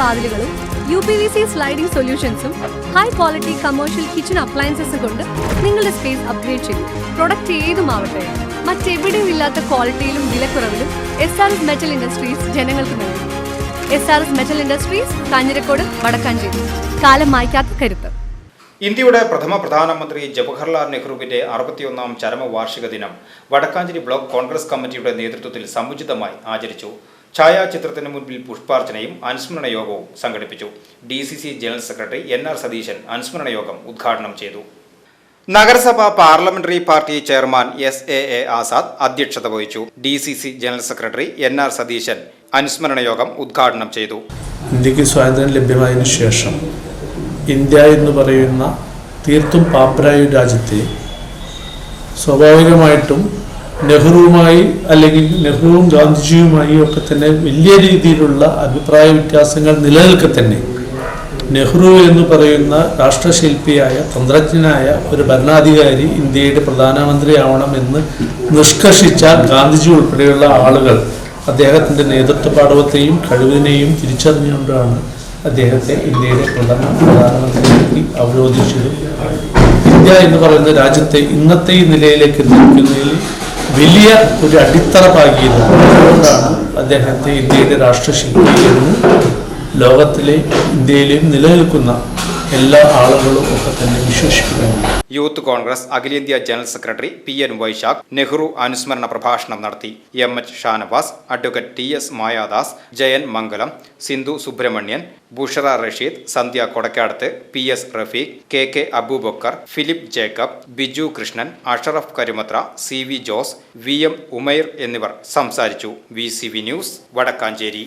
വാതിലുകളും U P V C sliding സൊല്യൂഷൻസും high quality commercial kitchen അപ്ലയൻസസും കൊണ്ട് നിങ്ങളുടെ സ്പേസ് അപ്ഗ്രേഡ് ചെയ്യും പ്രൊഡക്റ്റ് ഏതുമാവട്ടെ മറ്റെവിടെയും ഇല്ലാത്ത ക്വാളിറ്റിയിലും വിലക്കുറവിലും S R S metal industries ജനങ്ങൾക്ക് നൽകും. S R S metal industries Kanjirakode Vadakkanchery. കാലം മായ്ക്കാത്ത കരുത്ത്. ഇന്ത്യയുടെ പ്രഥമ പ്രധാനമന്ത്രി ജവഹർലാൽ നെഹ്റുവിന്റെ അറുപത്തിയൊന്നാം ചരമവാർഷിക ദിനം വടക്കാഞ്ചേരി ബ്ലോക്ക് കോൺഗ്രസ് കമ്മിറ്റിയുടെ നേതൃത്വത്തിൽ സമുചിതമായി ആചരിച്ചു. ഛായാചിത്രത്തിന് മുൻപിൽ പുഷ്പാർച്ചനയും അനുസ്മരണ യോഗവും സംഘടിപ്പിച്ചു. D C C general secretary N R Satheesan അനുസ്മരണ യോഗം ഉദ്ഘാടനം ചെയ്തു. നഗരസഭ parliamentary party chairman S A A Azad അധ്യക്ഷത വഹിച്ചു. D C C general secretary N R Satheesan അനുസ്മരണ യോഗം ഉദ്ഘാടനം ചെയ്തു. ഇന്ത്യയ്ക്ക് സ്വാതന്ത്ര്യം ലഭ്യമായതിനു ശേഷം ഇന്ത്യ എന്ന് പറയുന്ന തീർത്തും പാപ്പരായ രാജ്യത്തെ സ്വാഭാവികമായിട്ടും നെഹ്റുവുമായി അല്ലെങ്കിൽ നെഹ്റുവും ഗാന്ധിജിയുമായി ഒക്കെ തന്നെ വലിയ രീതിയിലുള്ള അഭിപ്രായ വ്യത്യാസങ്ങൾ നിലനിൽക്കെ തന്നെ നെഹ്റു എന്ന് പറയുന്ന രാഷ്ട്രശില്പിയായ തന്ത്രജ്ഞനായ ഒരു ഭരണാധികാരി ഇന്ത്യയുടെ പ്രധാനമന്ത്രിയാവണമെന്ന് നിഷ്കർഷിച്ച ഗാന്ധിജി ഉൾപ്പെടെയുള്ള ആളുകൾ അദ്ദേഹത്തിന്റെ നേതൃത്വ പാടവത്തെയും കഴിവിനെയും തിരിച്ചറിഞ്ഞുകൊണ്ടാണ് അദ്ദേഹത്തെ ഇന്ത്യയുടെ പ്രധാന പ്രധാനമന്ത്രിയാക്കി അവരോധിച്ചത്. ഇന്ത്യ എന്ന് പറയുന്ന രാജ്യത്തെ ഇന്നത്തെ ഈ നിലയിലേക്ക് എത്തിക്കുന്നതിൽ വലിയ ഒരു അടിത്തറ പാകിയത് അതുകൊണ്ടാണ് അദ്ദേഹത്തെ ഇന്ത്യയുടെ രാഷ്ട്രശില്പി എന്ന് ലോകത്തിലെ ഇന്ത്യയിലെയും നിലനിൽക്കുന്ന എല്ലാ ആളുകളും ഒക്കെ തന്നെ വിശേഷിപ്പിക്കുന്നു യൂത്ത് കോൺഗ്രസ് അഖിലേന്ത്യാ general secretary P N Vysakh Nehru അനുസ്മരണ പ്രഭാഷണം നടത്തി M H Shanavas advocate T S Mayadas Jayan Mangalam Sindhu Subramanian Bushra Rasheed Sandhya Kodakkadath P S Rafeeq K K Aboobacker Philip Jacob Biju Krishnan Ashraf Karumathra C V Jose V M Umair എന്നിവർ സംസാരിച്ചു. V C V news Vadakkanchery.